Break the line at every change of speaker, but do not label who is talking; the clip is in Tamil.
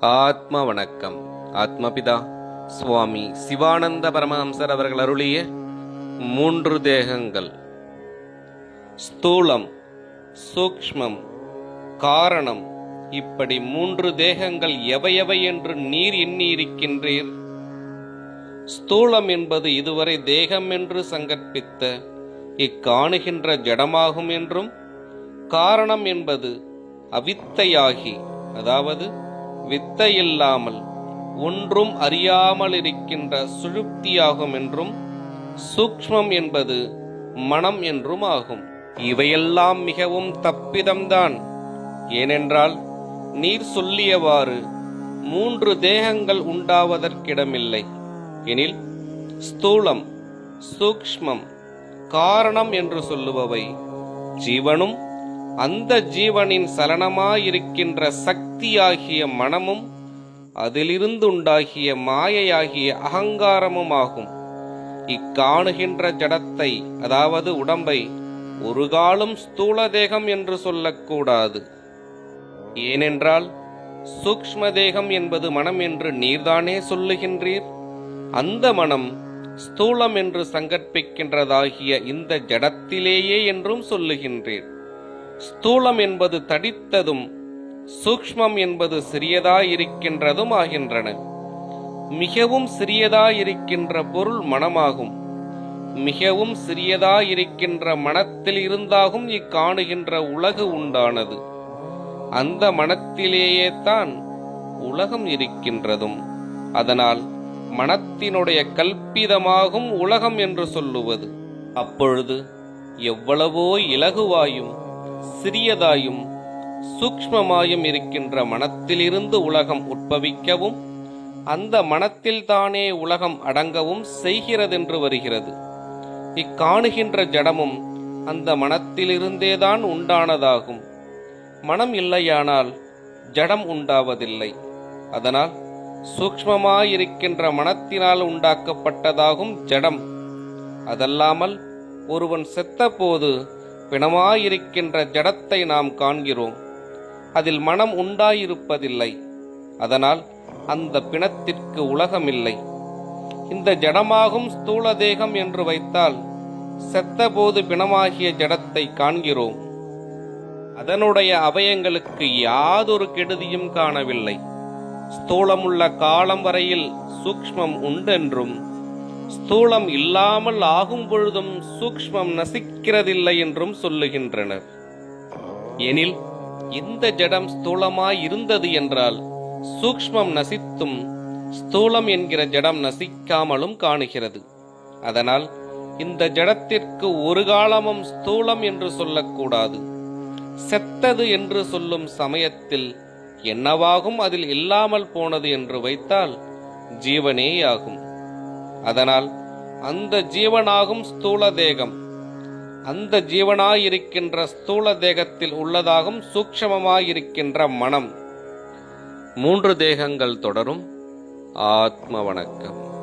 ஆத்ம வணக்கம் ஆத்மபிதா சுவாமி சிவானந்த பரமஹம்சர் அவர்கள் அருளிய மூன்று தேகங்கள். ஸ்தூலம் சூக்ஷ்மம் காரணம். இப்படி மூன்று தேகங்கள் எவையவை என்று நீர் எண்ணியிருக்கின்றீர்? ஸ்தூலம் என்பது இதுவரை தேகம் என்று சங்கற்பித்த இக்காணுகின்ற ஜடமாகும் என்றும் காரணம் என்பது அவித்தையாகி அதாவது வித்தையில்லாமல் ஒன்றும் அறியாமல் இருக்கின்ற சுழுப்தியாகும் என்றும் சூக்ஷ்மம் என்பது மனம் என்றும் ஆகும். இவையெல்லாம் மிகவும் தப்பிதம்தான். ஏனென்றால் நீர் சொல்லியவாறு மூன்று தேகங்கள் உண்டாவதற்கிடமில்லை. எனில் ஸ்தூலம் சூக்ஷ்மம் காரணம் என்று சொல்லுபவை ஜீவனும் அந்த ஜீவனின் சலனமாயிருக்கின்ற சக்தியாகிய மனமும் அதிலிருந்து உண்டாகிய மாயையாகிய அகங்காரமும் ஆகும். இக்காணுகின்ற ஜடத்தை அதாவது உடம்பை ஒரு காலும் ஸ்தூல தேகம் என்று சொல்லக்கூடாது. ஏனென்றால் சூக்ஷ்ம தேகம் என்பது மனம் என்று நீர்தானே சொல்லுகின்றீர்? அந்த மனம் ஸ்தூலம் என்று சங்கற்பிக்கின்றதாகிய இந்த ஜடத்திலேயே என்றும் சொல்லுகின்றீர். ஸ்தூலம் என்பது தடித்ததும் சூக்ஷ்மம் என்பது சிறியதாயிருக்கின்றதும் ஆகின்றன. மிகவும் சிறியதாயிருக்கின்ற பொருள் மனமாகும். மிகவும் சிறியதாயிருக்கின்ற மனத்தில் இருந்தாகும் இக்காணுகின்ற உலகு உண்டானது. அந்த மனத்திலேயே தான் உலகம் இருக்கின்றதும். அதனால் மனத்தினுடைய கல்பிதமாகும் உலகம் என்று சொல்லுவது. அப்பொழுது எவ்வளவோ இலகுவாயும் சிறியதாயும் சூக்ஷ்மமாயும் இருக்கின்ற மனத்திலிருந்து உலகம் உட்பவிக்கவும் அந்த மனத்தில் தானே உலகம் அடங்கவும் செய்கிறதென்று வருகிறது. இக்காணுகின்ற ஜடமும் அந்த மனத்திலிருந்தேதான் உண்டானதாகும். மனம் இல்லையானால் ஜடம் உண்டாவதில்லை. அதனால் சூக்ஷ்மமாயிருக்கின்ற மனத்தினால் உண்டாக்கப்பட்டதாகும் ஜடம். அதல்லாமல் ஒருவன் செத்தபோது பிணமாயிருக்கின்ற ஜடத்தை நாம் காண்கிறோம். அதில் மனம் உண்டாயிருப்பதில்லை. அதனால் அந்த பிணத்திற்கு உலகமில்லை. இந்த ஜடமாகும் ஸ்தூல தேகம் என்று வைத்தால் செத்தபோது பிணமாகிய ஜடத்தை காண்கிறோம். அதனுடைய அவயங்களுக்கு யாதொரு கெடுதியும் காணவில்லை. ஸ்தூலமுள்ள காலம் வரையில் சூக்ஷ்மம் உண்டென்றும் ஸ்தூலம் இல்லாமல் ஆகும் பொழுதும் சூக்ஷ்மம் நசிக்கிறதில்லை என்றும் சொல்லுகின்றனர். எனில் இந்த ஜடம் ஸ்தூலமாய் இருந்தது என்றால் சூக்ஷ்மம் நசித்தும் ஸ்தூலம் என்கிற ஜடம் நசிக்காமலும் காணுகிறது. அதனால் இந்த ஜடத்திற்கு ஒரு காலமும் ஸ்தூலம் என்று சொல்லக்கூடாது. செத்தது என்று சொல்லும் சமயத்தில் என்னவாகும் அதில் இல்லாமல் போனது என்று வைத்தால் ஜீவனேயாகும். அதனால் அந்த ஜீவனாகும் ஸ்தூல தேகம் அந்த ஜீவனாயிருக்கின்ற ஸ்தூல தேகத்தில் உள்ளதாகும் சூக்ஷமமாயிருக்கின்ற மனம். மூன்று தேகங்கள் தொடரும். ஆத்ம வணக்கம்.